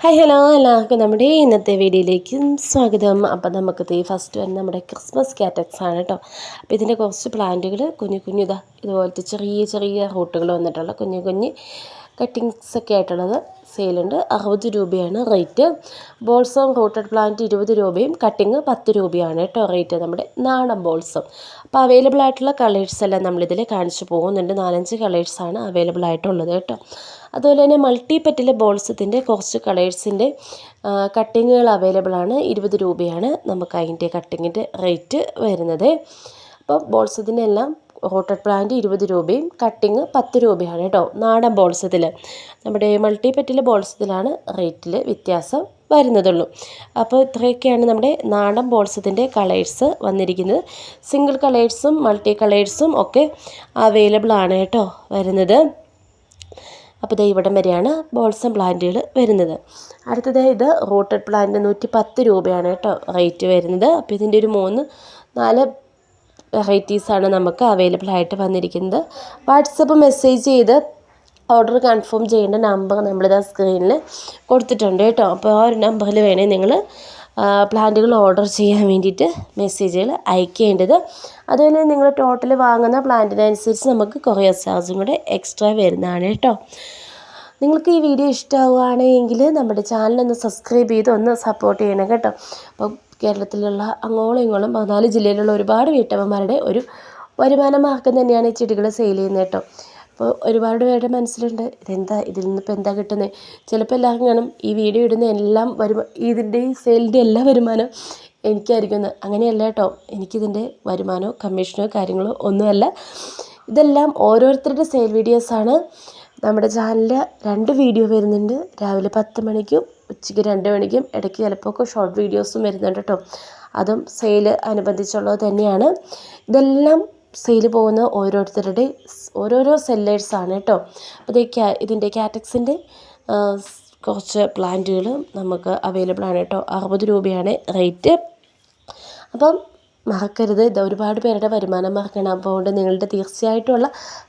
Hi hello എല്ലാവർക്കും നമ്മുടെ ഇന്നത്തെ വീഡിയോയിലേക്ക് സ്വാഗതം. അപ്പം നമുക്ക് ഈ ഫസ്റ്റ് വരുന്ന നമ്മുടെ ക്രിസ്മസ് കാറ്റക്സ് ആണ് കേട്ടോ അപ്പോൾ ഇതിന്റെ കുറച്ച് പ്ലാന്റുകൾ കുഞ്ഞു കുഞ്ഞു ഇതാ ഇതുപോലത്തെ ചെറിയ ചെറിയ റൂട്ടുകൾ വന്നിട്ടുള്ള കുഞ്ഞു കുഞ്ഞ് കട്ടിങ്സ് ഒക്കെ ആയിട്ടുള്ളത് സെയിലുണ്ട്. അറുപത് രൂപയാണ് റേറ്റ്. ബോൾസം റൂട്ടഡ് പ്ലാന്റ് ഇരുപത് രൂപയും കട്ടിങ് പത്ത് രൂപയാണ് കേട്ടോ റേറ്റ് നമ്മുടെ നാടൻ ബോൾസം. അപ്പോൾ അവൈലബിൾ ആയിട്ടുള്ള കളേഴ്സ് എല്ലാം നമ്മളിതിൽ കാണിച്ചു പോകുന്നുണ്ട്. നാലഞ്ച് കളേഴ്സാണ് അവൈലബിൾ ആയിട്ടുള്ളത് കേട്ടോ. അതുപോലെ തന്നെ മൾട്ടി പെറ്റിലെ ബോൾസത്തിന്റെ കുറച്ച് കളേഴ്സിന്റെ കട്ടിങ്ങുകൾ അവൈലബിൾ ആണ്. ഇരുപത് രൂപയാണ് നമുക്ക് അതിന്റെ കട്ടിങ്ങിന്റെ റേറ്റ് വരുന്നത്. അപ്പോൾ ബോൾസത്തിന്റെ എല്ലാം റോട്ടഡ് പ്ലാന്റ് ഇരുപത് രൂപയും കട്ടിങ് പത്ത് രൂപയാണ് കേട്ടോ. നാടൻ ബോൾസത്തിൽ നമ്മുടെ മൾട്ടി പെറ്റിലെ ബോൾസത്തിലാണ് റേറ്റിൽ വ്യത്യാസം വരുന്നതുള്ളൂ. അപ്പോൾ ഇത്രയൊക്കെയാണ് നമ്മുടെ നാടൻ ബോൾസത്തിന്റെ കളേഴ്സ് വന്നിരിക്കുന്നത്. സിംഗിൾ കളേഴ്സും മൾട്ടി കളേഴ്സും ഒക്കെ അവൈലബിൾ ആണ് കേട്ടോ വരുന്നത്. അപ്പോൾ ഇത് ഇവിടം വരെയാണ് ബോൾസം പ്ലാന്റുകൾ വരുന്നത്. അടുത്തത് ഇത് റോട്ടഡ് പ്ലാന്റ് നൂറ്റി പത്ത് രൂപയാണ് കേട്ടോ റേറ്റ് വരുന്നത്. അപ്പോൾ ഇതിന്റെ ഒരു മൂന്ന് നാല് വെറൈറ്റീസാണ് നമുക്ക് അവൈലബിൾ ആയിട്ട് വന്നിരിക്കുന്നത്. വാട്സപ്പ് മെസ്സേജ് ചെയ്ത് ഓർഡർ കൺഫേം ചെയ്യേണ്ട നമ്പർ നമ്മളിതാ സ്ക്രീനിൽ കൊടുത്തിട്ടുണ്ട് കേട്ടോ. അപ്പോൾ ആ ഒരു നമ്പറിൽ വേണേൽ നിങ്ങൾ പ്ലാന്റുകൾ ഓർഡർ ചെയ്യാൻ വേണ്ടിയിട്ട് മെസ്സേജുകൾ അയക്കേണ്ടത്. അതുപോലെ നിങ്ങൾ ടോട്ടൽ വാങ്ങുന്ന പ്ലാന്റിനനുസരിച്ച് നമുക്ക് കൊറിയർ ചാർജും കൂടെ എക്സ്ട്രാ വരുന്നതാണ് കേട്ടോ. നിങ്ങൾക്ക് ഈ വീഡിയോ ഇഷ്ടമാവുകയാണെങ്കിൽ നമ്മുടെ ചാനലൊന്ന് സബ്സ്ക്രൈബ് ചെയ്ത് ഒന്ന് സപ്പോർട്ട് ചെയ്യണം കേട്ടോ. അപ്പോൾ കേരളത്തിലുള്ള അങ്ങോളം ഇങ്ങോളം പതിനാല് ജില്ലയിലുള്ള ഒരുപാട് വീട്ടമ്മമാരുടെ ഒരു വരുമാന മാർഗം തന്നെയാണ് ഈ ചെടികൾ സെയിൽ ചെയ്യുന്നത് കേട്ടോ. അപ്പോൾ ഒരുപാട് പേരുടെ മനസ്സിലുണ്ട് ഇതെന്താ ഇതിൽ നിന്നിപ്പോൾ എന്താ കിട്ടുന്നത് ചിലപ്പോൾ എല്ലാവർക്കും കാണും ഈ വീഡിയോ ഇടുന്ന എല്ലാം വരുമാ ഇതിന്റെ ഈ സെയിലിന്റെ എല്ലാ വരുമാനം എനിക്കായിരിക്കും അങ്ങനെയല്ല കേട്ടോ എനിക്കിതിന്റെ വരുമാനമോ കമ്മീഷനോ കാര്യങ്ങളോ ഒന്നുമല്ല. ഇതെല്ലാം ഓരോരുത്തരുടെ സെയിൽ വീഡിയോസാണ് നമ്മുടെ ചാനലിൽ രണ്ട് വീഡിയോ വരുന്നുണ്ട്. രാവിലെ പത്ത് മണിക്കും ഉച്ചയ്ക്ക് രണ്ട് മണിക്കും ഇടയ്ക്ക് ചിലപ്പോൾ ഒക്കെ ഷോർട്ട് വീഡിയോസും വരുന്നുണ്ട് കേട്ടോ അതും സെയിൽ അനുബന്ധിച്ചുള്ളത് തന്നെയാണ്. ഇതെല്ലാം സെയിൽ പോകുന്ന ഓരോരുത്തരുടെ ഓരോരോ സെല്ലേഴ്സാണ് കേട്ടോ അപ്പോൾ ഇത് ഇതിന്റെ കാറ്റക്സിന്റെ കുറച്ച് പ്ലാന്റുകൾ നമുക്ക് അവൈലബിൾ ആണ് കേട്ടോ അറുപത് രൂപയാണ് റേറ്റ് അപ്പം മറക്കരുത്. ഇത് ഒരുപാട് പേരുടെ വരുമാനം മറക്കണം. അതുകൊണ്ട് നിങ്ങളുടെ തീർച്ചയായിട്ടുമുള്ള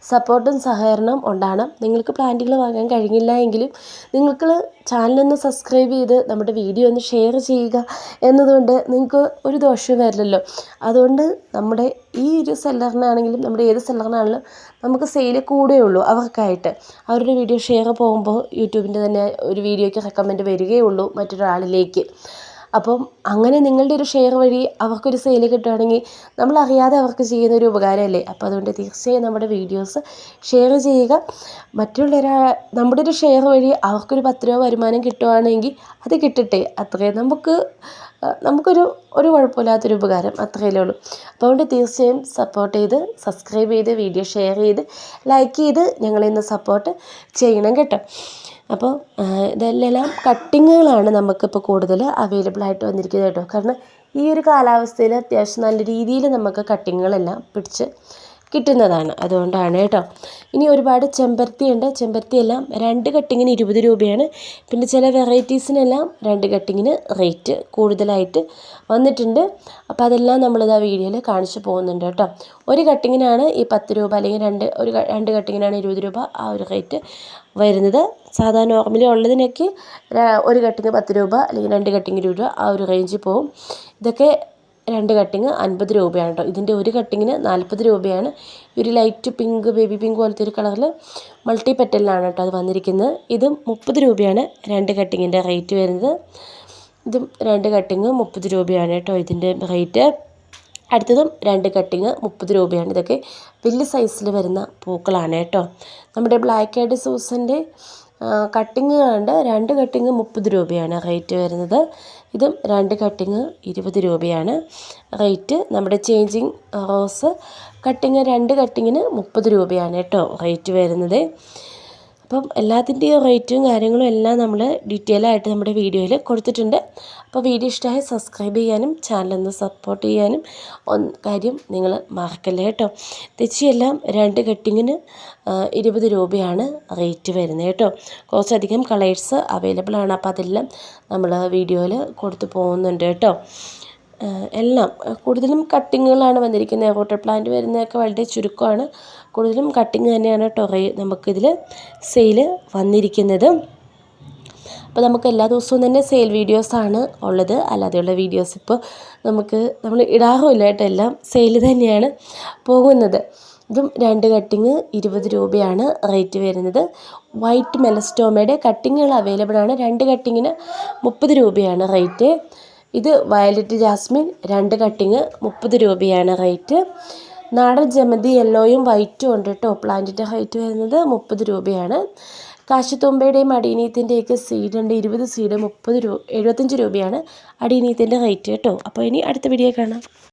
സപ്പോർട്ടും സഹകരണവും ഉണ്ടാകണം. നിങ്ങൾക്ക് പ്ലാന്റുകൾ വാങ്ങാൻ കഴിഞ്ഞില്ല എങ്കിലും നിങ്ങൾക്ക് ചാനലൊന്ന് സബ്സ്ക്രൈബ് ചെയ്ത് നമ്മുടെ വീഡിയോ ഒന്ന് ഷെയർ ചെയ്യുക എന്നതുകൊണ്ട് നിങ്ങൾക്ക് ഒരു ദോഷവും വരില്ലല്ലോ. അതുകൊണ്ട് നമ്മുടെ ഈ ഒരു സെല്ലറിനാണെങ്കിലും നമ്മുടെ ഏത് സെല്ലറിനാണെങ്കിലും നമുക്ക് സെയിൽ കൂടുകയുള്ളൂ അവർക്കായിട്ട്. അവരുടെ വീഡിയോ ഷെയർ പോകുമ്പോൾ യൂട്യൂബിന്റെ തന്നെ ഒരു വീഡിയോയ്ക്ക് റെക്കമെൻഡ് വരികയുള്ളൂ മറ്റൊരാളിലേക്ക്. അപ്പം അങ്ങനെ നിങ്ങളുടെ ഒരു ഷെയർ വഴി അവർക്കൊരു സെയിൽ കിട്ടുകയാണെങ്കിൽ നമ്മളറിയാതെ അവർക്ക് ചെയ്യുന്ന ഒരു ഉപകാരമല്ലേ? അപ്പം അതുകൊണ്ട് തീർച്ചയായും നമ്മുടെ വീഡിയോസ് ഷെയർ ചെയ്യുക. മറ്റുള്ളവരാ നമ്മുടെ ഒരു ഷെയർ വഴി അവർക്കൊരു പത്ത് രൂപ വരുമാനം കിട്ടുകയാണെങ്കിൽ അത് കിട്ടട്ടെ. അത്രയും നമുക്ക് നമുക്കൊരു ഒരു കുഴപ്പമില്ലാത്തൊരു ഉപകാരം അത്രയല്ലേ ഉള്ളൂ. അപ്പോൾ അതുകൊണ്ട് തീർച്ചയായും സപ്പോർട്ട് ചെയ്ത് സബ്സ്ക്രൈബ് ചെയ്ത് വീഡിയോ ഷെയർ ചെയ്ത് ലൈക്ക് ചെയ്ത് ഞങ്ങളെ ഇന്ന് സപ്പോർട്ട് ചെയ്യണം കേട്ടോ. അപ്പോൾ ഇതെല്ലാം കട്ടിങ്ങുകളാണ് നമുക്കിപ്പോൾ കൂടുതൽ അവൈലബിൾ ആയിട്ട് വന്നിരിക്കുന്നത് കേട്ടോ. കാരണം ഈ ഒരു കാലാവസ്ഥയിൽ അത്യാവശ്യം നല്ല രീതിയിൽ നമുക്ക് കട്ടിങ്ങുകളെല്ലാം പിടിച്ച് കിട്ടുന്നതാണ്. അതുകൊണ്ടാണ് കേട്ടോ. ഇനി ഒരുപാട് ചെമ്പരത്തി ഉണ്ട് ചെമ്പരത്തി എല്ലാം രണ്ട് കട്ടിങ്ങിന് ഇരുപത് രൂപയാണ്. പിന്നെ ചില വെറൈറ്റീസിനെല്ലാം രണ്ട് കട്ടിങ്ങിന് റേറ്റ് കൂടുതലായിട്ട് വന്നിട്ടുണ്ട്. അപ്പോൾ അതെല്ലാം നമ്മളിത് ആ വീഡിയോയിൽ കാണിച്ചു പോകുന്നുണ്ട് കേട്ടോ. ഒരു കട്ടിങ്ങിനാണ് ഈ പത്ത് രൂപ അല്ലെങ്കിൽ രണ്ട് ഒരു രണ്ട് കട്ടിങ്ങിനാണ് ഇരുപത് രൂപ ആ ഒരു റേറ്റ് വരുന്നത്. സാധാരണ നോർമലി ഉള്ളതിനൊക്കെ ഒരു കട്ടിങ് പത്ത് രൂപ അല്ലെങ്കിൽ രണ്ട് കട്ടിങ് ഇരുപത് രൂപ ആ ഒരു റേഞ്ചിൽ പോകും. ഇതൊക്കെ രണ്ട് കട്ടിങ് അൻപത് രൂപയാണ് കേട്ടോ ഇതിന്റെ ഒരു കട്ടിങ്ങിന് നാൽപ്പത് രൂപയാണ്. ഒരു ലൈറ്റ് പിങ്ക് ബേബി പിങ്ക് പോലത്തെ ഒരു കളറിൽ മൾട്ടി പെറ്റലിലാണ് കേട്ടോ അത് വന്നിരിക്കുന്നത്. ഇത് മുപ്പത് രൂപയാണ് രണ്ട് കട്ടിങ്ങിന്റെ റേറ്റ് വരുന്നത്. ഇതും രണ്ട് കട്ടിങ് മുപ്പത് രൂപയാണ് കേട്ടോ ഇതിന്റെ റേറ്റ് അടുത്തതും രണ്ട് കട്ടിങ് മുപ്പത് രൂപയാണ്. ഇതൊക്കെ വലിയ സൈസിൽ വരുന്ന പൂക്കളാണ് കേട്ടോ നമ്മുടെ ബ്ലാക്ക് ഹെഡ് സൂസന്റെ കട്ടിങ് കണ്ട് രണ്ട് കട്ടിങ് മുപ്പത് രൂപയാണ് റേറ്റ് വരുന്നത്. ഇതും രണ്ട് കട്ടിങ് ഇരുപത് രൂപയാണ് റേറ്റ് നമ്മുടെ ചേഞ്ചിങ് റോസ് കട്ടിങ് രണ്ട് കട്ടിങ്ങിന് മുപ്പത് രൂപയാണ് കേട്ടോ റേറ്റ് വരുന്നത്. അപ്പം എല്ലാത്തിന്റെയും റേറ്റും കാര്യങ്ങളും എല്ലാം നമ്മൾ ഡീറ്റെയിൽ ആയിട്ട് നമ്മുടെ വീഡിയോയിൽ കൊടുത്തിട്ടുണ്ട്. അപ്പോൾ വീഡിയോ ഇഷ്ടമായി സബ്സ്ക്രൈബ് ചെയ്യാനും ചാനലൊന്ന് സപ്പോർട്ട് ചെയ്യാനും കാര്യം നിങ്ങൾ മറക്കല്ലേ കേട്ടോ. തെച്ചിയെല്ലാം രണ്ട് കട്ടിങ്ങിന് ഇരുപത് രൂപയാണ് റേറ്റ് വരുന്നത് കേട്ടോ. കുറച്ചധികം കളേഴ്സ് അവൈലബിൾ ആണ്. അപ്പോൾ അതെല്ലാം നമ്മൾ വീഡിയോയിൽ കൊടുത്തു പോകുന്നുണ്ട് കേട്ടോ. എല്ലാം. കൂടുതലും കട്ടിങ്ങുകളാണ് വന്നിരിക്കുന്നത്. വാട്ടർ പ്ലാന്റ് വരുന്നതൊക്കെ വളരെ ചുരുക്കമാണ്. കൂടുതലും കട്ടിങ് തന്നെയാണ് കേട്ടോ നമുക്കിതിൽ സെയിൽ വന്നിരിക്കുന്നത്. അപ്പോൾ നമുക്ക് എല്ലാ ദിവസവും തന്നെ സെയിൽ വീഡിയോസാണ് ഉള്ളത്. അല്ലാതെയുള്ള വീഡിയോസ് ഇപ്പോൾ നമുക്ക് നമ്മൾ ഇടാറുമില്ല കേട്ടോ. എല്ലാം സെയിൽ തന്നെയാണ് പോകുന്നത്. ഇതും രണ്ട് കട്ടിങ് ഇരുപത് രൂപയാണ് റേറ്റ് വരുന്നത്. വൈറ്റ് മെലസ്റ്റോമയുടെ കട്ടിങ്ങുകൾ അവൈലബിൾ ആണ്. രണ്ട് കട്ടിങ്ങിന് മുപ്പത് രൂപയാണ് റേറ്റ്. ഇത് വയലറ്റ് ജാസ്മിൻ രണ്ട് കട്ടിങ് മുപ്പത് രൂപയാണ് റേറ്റ് നാടൻ ജമന്തി യെല്ലോയും വൈറ്റും ഉണ്ട് കേട്ടോ പ്ലാന്റിന്റെ ഹൈറ്റ് വരുന്നത് മുപ്പത് രൂപയാണ്. കാശിത്തുമ്പയുടെയും അടിയനീത്തിന്റെയൊക്കെ സീഡ് ഉണ്ട്. ഇരുപത് സീഡ് മുപ്പത് രൂപ എഴുപത്തഞ്ച് രൂപയാണ് അടിയനീത്തിന്റെ റേറ്റ് കേട്ടോ അപ്പോൾ ഇനി അടുത്ത വീഡിയോ കാണാം.